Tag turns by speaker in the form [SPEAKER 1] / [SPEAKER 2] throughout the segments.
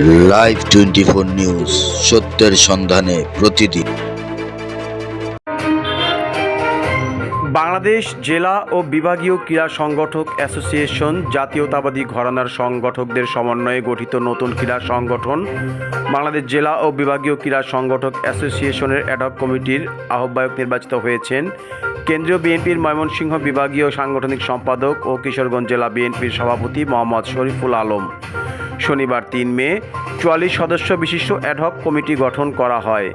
[SPEAKER 1] Live twenty four news সত্যের সন্ধানে প্রতিদিন।
[SPEAKER 2] বাংলাদেশ জেলা ও বিভাগীয় ক্রীড়া সংগঠক অ্যাসোসিয়েশন জাতীয়তাবাদী ঘরানার সংগঠকদের সমন্বয়ে গঠিত নতুন ক্রীড়া সংগঠন বাংলাদেশ জেলা ও বিভাগীয় ক্রীড়া সংগঠক অ্যাসোসিয়েশনের অ্যাডক কমিটির আহ্বায়ক নির্বাচিত হয়েছেন কেন্দ্রীয় বিএনপির ময়মনসিংহ বিভাগীয় সাংগঠনিক সম্পাদক ও কিশোরগঞ্জ জেলা বিএনপির সভাপতি মোহাম্মদ শরীফুল আলম। শনিবার তিন মে, চুয়াল্লিশ সদস্য বিশিষ্ট অ্যাডহক কমিটি গঠন করা হয়।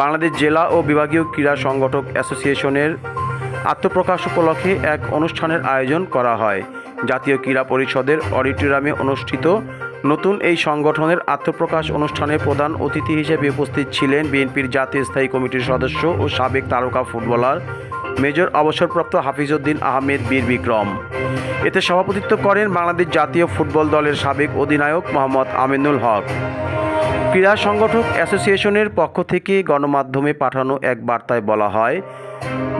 [SPEAKER 2] বাংলাদেশ জেলা ও বিভাগীয় ক্রীড়া সংগঠক অ্যাসোসিয়েশনের আত্মপ্রকাশ উপলক্ষে এক অনুষ্ঠানের আয়োজন করা হয়। জাতীয় ক্রীড়া পরিষদের অডিটোরিয়ামে অনুষ্ঠিত নতুন এই সংগঠনের আত্মপ্রকাশ অনুষ্ঠানে প্রধান অতিথি হিসেবে উপস্থিত ছিলেন বিএনপির জাতীয় স্থায়ী কমিটির সদস্য ও সাবেক তারকা ফুটবলার মেজর অবসরপ্রাপ্ত হাফিজউদ্দিন আহমেদ বীর বিক্রম। এতে সভাপতিত্ব করেন বাংলাদেশ জাতীয় ফুটবল দলের সাবেক অধিনায়ক মোহাম্মদ আমিনুল হক। ক্রীড়া সংগঠক অ্যাসোসিয়েশনের পক্ষ থেকে গণমাধ্যমে পাঠানো এক বার্তায় বলা হয়,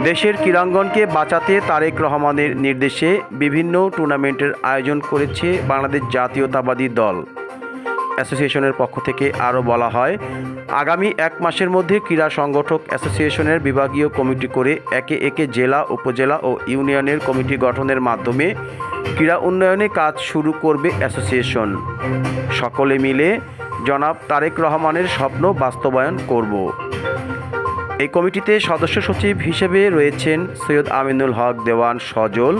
[SPEAKER 2] দেশের ক্রীড়াঙ্গনকে বাঁচাতে তারেক রহমানের নির্দেশে বিভিন্ন টুর্নামেন্টের আয়োজন করেছে বাংলাদেশ জাতীয়তাবাদী দল। অ্যাসোসিয়েশনের পক্ষ থেকে আরও বলা হয়, আগামী এক মাসের মধ্যে ক্রীড়া সংগঠক অ্যাসোসিয়েশনের বিভাগীয় কমিটি করে একে একে জেলা, উপজেলা ও ইউনিয়নের কমিটি গঠনের মাধ্যমে ক্রীড়া উন্নয়নে কাজ শুরু করবে অ্যাসোসিয়েশন। সকলে মিলে জনাব তারেক রহমানের স্বপ্ন বাস্তবায়ন করব। এই কমিটিতে সদস্য সচিব হিসেবে রয়েছেন সৈয়দ আমিনুল হক, দেওয়ান সজল,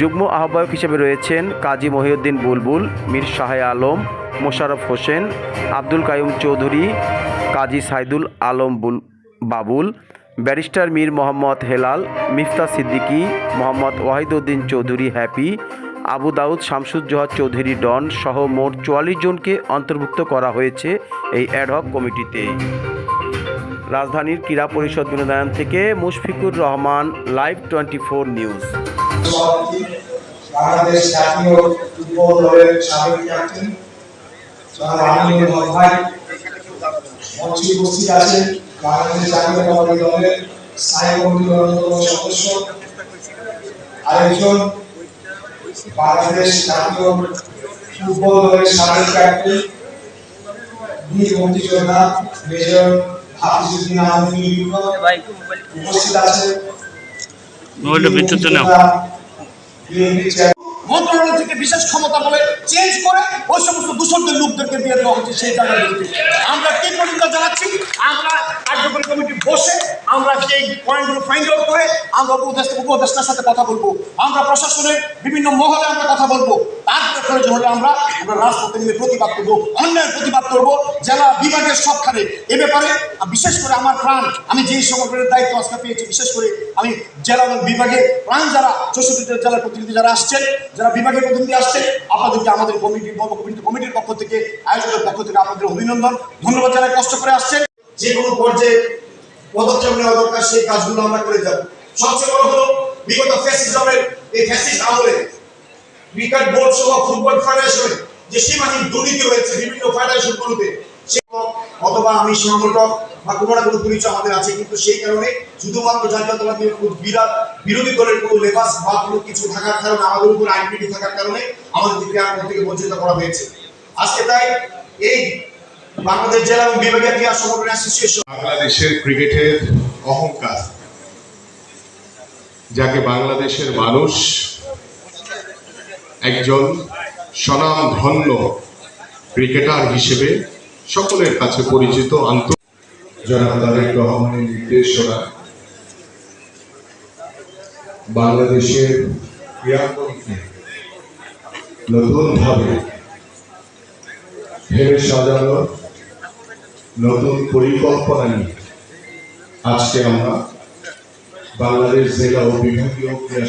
[SPEAKER 2] যুগ্ম আহ্বায়ক হিসেবে রয়েছেন কাজী মহিউদ্দিন বুলবুল, মীর শাহে আলম মোশাররফ হোসেন, আব্দুল কায়ুম চৌধুরী, কাজী সাইদুল আলম বুল Babul, barrister Mir Mohammad Helal Mifta Siddiqui, Mohammad Wahiduddin Chowdhury Happy, Abu Daud Shamsuzzoha Chowdhury Don সহ মোট চুয়াল্লিশ জনকে অন্তর্ভুক্ত করা হয়েছে এই অ্যাডহক কমিটিতে। রাজধানীর ক্রীড়া পরিষদ বিনোদন থেকে Mushfiqur Rahman live twenty four news
[SPEAKER 3] Bangladesh জাতীয় ফুটবল দলের সাবেক ক্যাপ্টেন জনাব আমিনুল ভাই মঞ্চে উপস্থিত আছেন বাংলাদেশ জাতীয়তাবাদী দলের স্থায়ী কমিটির অন্যতম সদস্য আরেকজন বাংলাদেশ জাতীয় ফুটবল দলের সাবেক ক্যাপ্টেন বীর মুক্তিযোদ্ধা মেজর হাফিজুদ্দিন আহমেদ উপস্থিত আছেন।
[SPEAKER 4] মোবাইলটা বিদ্যুৎ নাও।
[SPEAKER 5] মন্ত্রণালয় থেকে বিশেষ ক্ষমতা বলে চেঞ্জ করে, ওই সমস্ত দূষণদের লোকদেরকে দিয়ে দেওয়া হচ্ছে সেই জায়গাগুলোতে আমরা কি পর্যন্ত জানাচ্ছি, আমরা কার্যকরী কমিটি বসে আমরা সেই পয়েন্টগুলো ফাইন্ড আউট করে আমরা উপদেষ্টা উপদেষ্টার সাথে কথা বলব। আমরা প্রশাসনের বিভিন্ন মহলে আমরা কথা বলব। তারপরে প্রয়োজন হলে আমরা আমরা রাজপথে নিয়ে প্রতিবাদ করব, অন্যায়ের প্রতিবাদ করব, জেলা বিভাগের সবখানে। এ ব্যাপারে বিশেষ করে আমার প্রাণ, আমি যেই সংগঠনের দায়িত্ব আজকে পেয়েছি, বিশেষ করে আমি জেলা এবং বিভাগের প্রাণ যারা, চৌষট্টি জেলার প্রতিনিধি যারা আসছেন, যারা বিভাগের প্রতিনিধি আসছেন, আপনাদেরকে আমাদের কমিটি, কমিটির পক্ষ থেকে, আয়োজকের পক্ষ থেকে আপনাদের অভিনন্দন, ধন্যবাদ যারা কষ্ট করে আসছেন। যে কোনো পর্যায়ে পদক্ষেপ নেওয়া দরকার, সেই কাজগুলো আমরা করে যাব। সবচেয়ে বড় হলো, বিগত ফ্যাসিজমের এই ফ্যাসিস্ট আমলে ক্রিকেট বোর্ড সহ ফুটবল ফেডারেশনে যে সীমাহীন দুর্নীতি হয়েছে বিভিন্ন ফেডারেশনগুলোতে অথবা আমি সংগঠক বা কোনো না কোনো পরিচয় আমাদের আছে, কিন্তু সেই কারণে শুধুমাত্র জাতীয়তাবাদী বিরাট বিরোধী দলের কোনো লেবাস বা কোনো কিছু থাকার কারণে, আমাদের উপর থাকার কারণে আমাদের থেকে বঞ্চিত করা হয়েছে। আজকে তাই এই বাংলাদেশ জেলা এবং বিভাগীয় সংগঠন অ্যাসোসিয়েশন
[SPEAKER 6] বাংলাদেশের ক্রিকেটের অহংকার, যাকে বাংলাদেশের মানুষ একজন স্বনামধন্য ক্রিকেটার হিসেবে সকলের কাছে পরিচিত আন্ত জনাব তারেক রহমানের নির্দেশনা বাংলাদেশের নতুনভাবে ভেবে সাজানো নতুন পরিকল্পনা নিয়ে আজকে আমরা বাংলাদেশ জেলা ও বিভাগীয় ক্রীড়া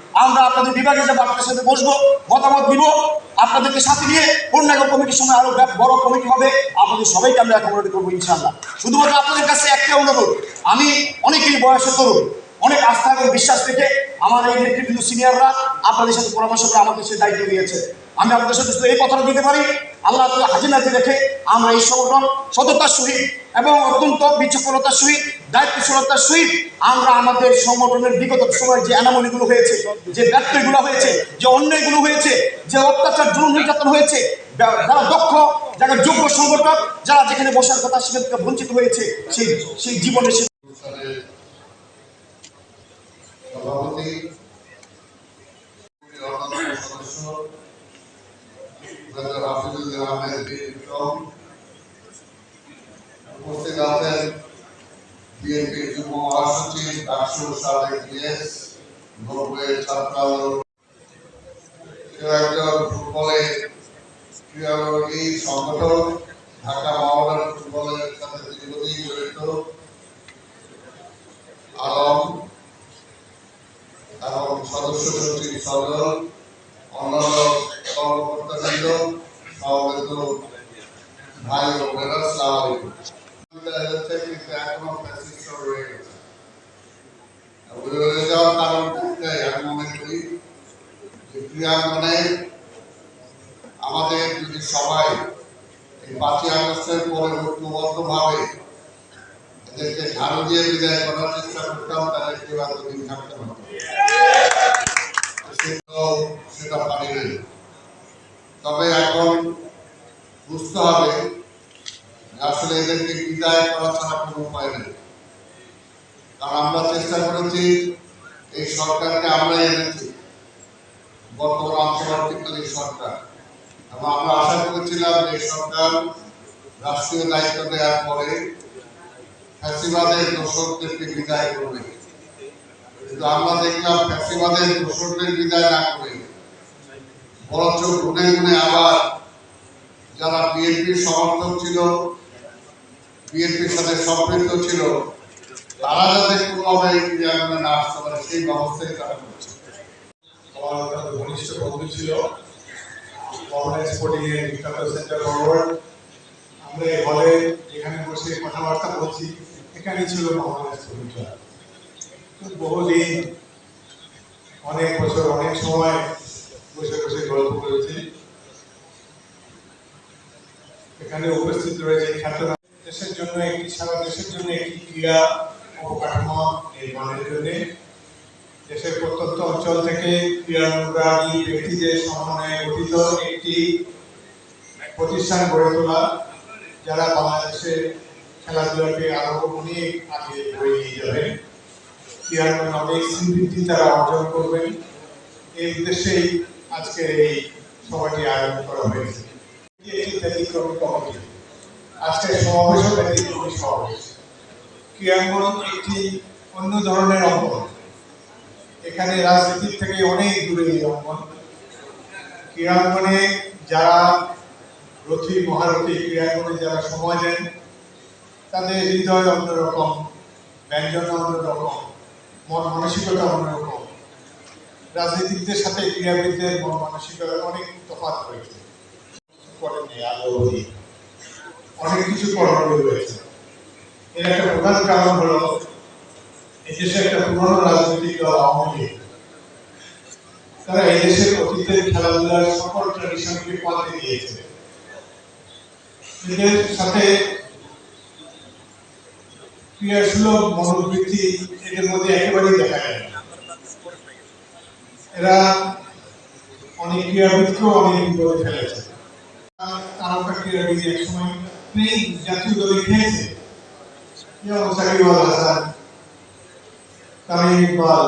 [SPEAKER 4] আমরা
[SPEAKER 5] আপনাদের বিভাগে যাব, আপনাদের সাথে বসবো, মতামত দিব আপনাদেরকে সাথে নিয়ে পূর্ণাঙ্গ কমিটির সঙ্গে আরও বড় কমিটি হবে। আপনাদের সবাইকে আমরা অ্যাকোমোডেট করব ইনশাল্লাহ শুধুমাত্র আপনাদের কাছে একটা অনুরোধ, আমি অনেকেই বয়সে তরুণ, অনেক আস্থা এবং বিশ্বাস রেখে আমার এই নেতৃবৃন্দ সিনিয়ররা আপনাদের সাথে পরামর্শ করে আমাদের সে দায়িত্ব দিয়েছে আমি আপনাদের সাথে শুধু এই কথাটা দিতে পারি, আল্লাহ হাজির নাজির রেখে আমরা এই সংগঠন সততার সহিত এবং অত্যন্ত বিচক্ষণতার সহিত দায়িত্বশীলতার সহিত আমরা আমাদের সংগঠনের বিগত সময় যে অ্যানামলিগুলো হয়েছে, যে ব্যর্থগুলো হয়েছে, যে অন্যায়গুলো হয়েছে, যে অত্যাচার জুলুম নির্যাতন হয়েছে যারা দক্ষ, যারা যোগ্য সংগঠক, যারা যেখানে বসার কথা সেখান থেকে বঞ্চিত হয়েছে, সেই সেই জীবনে সে
[SPEAKER 6] অনুষ্ঠানের সভাপতি অন্যান্য সদস্য ডক্টর হাফিজুল আহমেদ বিক্রম উপস্থিত আছেন বিএনপির যুগ্ম মহাসচিব ডাকসু সাবেক ডিএস নব্বইয়ের ছাত্র কেউ একজন ফুটবলের ক্রীড়াবিদ ভাই ও বোনেরা আলাইকুম বিদায় হচ্ছে কিন্তু এখনও ফ্যাসিস্ট রয়ে গেছে আর ওই রয়ে যাওয়ার কারণ একটাই আমি মনে করি যে ক্রিয়াঙ্গনে আমাদের যদি সবাই এই পাঁচই আগস্টের পরে ঐক্যবদ্ধভাবে এদেরকে ঝাড়ু দিয়ে বিদায় করার চেষ্টা করতাম, তাহলে কেউ থাকতে পারত সেটাও সেটা পারি নাই তবে এখন বুঝতে হবে যে আসলে এদেরকে বিদায় করা ছাড়া কোনো উপায় নেই কারণ আমরা চেষ্টা করেছি এই সরকারকে আমরাই এনেছি বর্তমান অন্তর্বর্তীকালীন সরকার এবং আমরা আশা যে সরকার রাষ্ট্রীয় দায়িত্ব দেওয়ার পরে ফ্যাসিবাদের দোষকদেরকে বিদায় করবে। কিন্তু আমরা দেখলাম ফ্যাসিবাদের দোষকদের বিদায় না করে, বরঞ্চ গুনে গুনে আবার যারা বিএনপির সমর্থক ছিল, বিএনপির সাথে সম্পৃক্ত ছিল, তারা যাতে কোনোভাবে এই ক্রিয়াঙ্গনে না আসতে পারে, সেই ব্যবস্থাই তারা করছে।
[SPEAKER 7] আমার ঘনিষ্ঠ বন্ধু ছিল স্পোর্টিং এর বিখ্যাত সেন্টার ফরওয়ার্ড আমরা হলে এখানে বসে কথাবার্তা বলছি, এখানেই ছিল মোহনা স্পোর্টিং বহুদিন, অনেক বছর, অনেক সময় বসে বসে গল্প করেছি। এখানে উপস্থিত রয়েছে খ্যাতনামা দেশের জন্য একটি সারা দেশের জন্য একটি ক্রীড়া অবকাঠামো নির্মাণের জন্য দেশের প্রত্যন্ত অঞ্চল থেকে ক্রীড়ানুরাগী ব্যক্তিদের সমন্বয়ে গঠিত একটি প্রতিষ্ঠান গড়ে তোলা, যারা বাংলাদেশে খেলাধুলাকে আরও অনেক আগে বয়ে নিয়ে যাবেন ক্রীড়াঙ্গনে অনেক সমৃদ্ধি তারা অর্জন করবেন। এই উদ্দেশ্যেই আজকের এই সভাটি আয়োজন করা হয়েছে। একটি ব্যতিক্রমী কমিটি। আজকের সমাবেশও ব্যতিক্রমী সমাবেশ। ক্রীড়াঙ্গন একটি অন্য ধরনের অঙ্গন। এখানে রাজনীতির থেকে অনেক দূরে এই অঙ্গন। ক্রীড়াঙ্গনে যারা রথী, মহারথী, ক্রীড়াঙ্গনে যারা সময় দেন, তাদের হৃদয় অন্যরকম ব্যঞ্জন অন্যরকম, মন মানসিকতা অন্যরকম। রাজনীতিকদের সাথে ক্রীড়াবিদদের মন মানসিকতা অনেক তফাৎ রয়েছে। আলো অনেক কিছু করণীয় রয়েছে। এর একটা প্রধান কারণ হলো এই দেশে একটা পুরনো রাজনৈতিক দল আওয়ামী লীগ। তারা এই দেশের অতীতের খেলাধুলার সকল ট্র্যাডিশনকে পাল্টে দিয়েছে এদের সাথে ক্রিয়াসুলভ মনোবৃত্তি এদের মধ্যে একেবারেই দেখা যায় এরা অনেক ক্রীড়াবিদকেও অনেক বিপদে ফেলেছে। তারকা ক্রীড়াবিদ প্লেন জাতীয় দলে খেয়েছে যেমন সাকিব হাসান, তামিম ইকবাল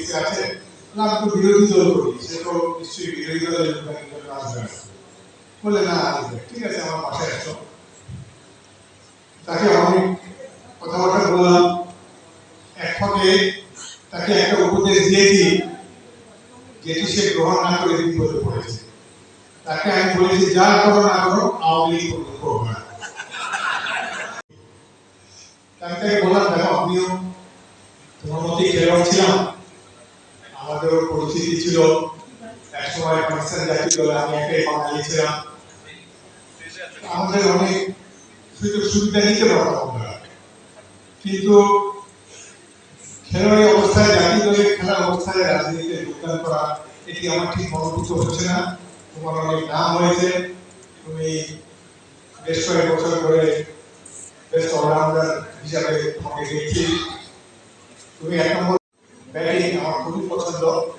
[SPEAKER 7] পলিটিক্সে আছেন না তো বিরোধী দল করি। সে তো নিশ্চয়ই বিরোধী দলের আসবে না। বললে, না, আসবে। ঠিক আছে, আমার বাসায় আসো। তাকে অনেক কথাবার্তা বললাম। এক তাকে একটা উপদেশ দিয়েছি, যেটি সে গ্রহণ না করে বিপদে পড়েছে তাকে আমি বলেছি যা করো না করো, আওয়ামী লীগ করব না। তাকে বললাম, দেখো, আমিও তোমার মতোই খেলোয়াড় ছিলাম। ছিল, একসময় পাকিস্তান জাতীয় দলে আমি একাই বাঙালি আমাদের অনেক সুযোগ সুবিধা নিতে পারতাম কিন্তু খেলোয়াড়ি অবস্থায়, জাতীয় দলের খেলার অবস্থায় রাজনীতিতে যোগদান করা, এটি আমার ঠিক মনোভূত হচ্ছে না। তোমার অনেক নাম হয়েছে তুমি বেশ কয়েক বছর ধরে বেশ অলরাউন্ডার হিসাবে তোমাকে দেখছি। তুমি এক নম্বর ব্যাটিং আমার খুবই পছন্দ তোমাকে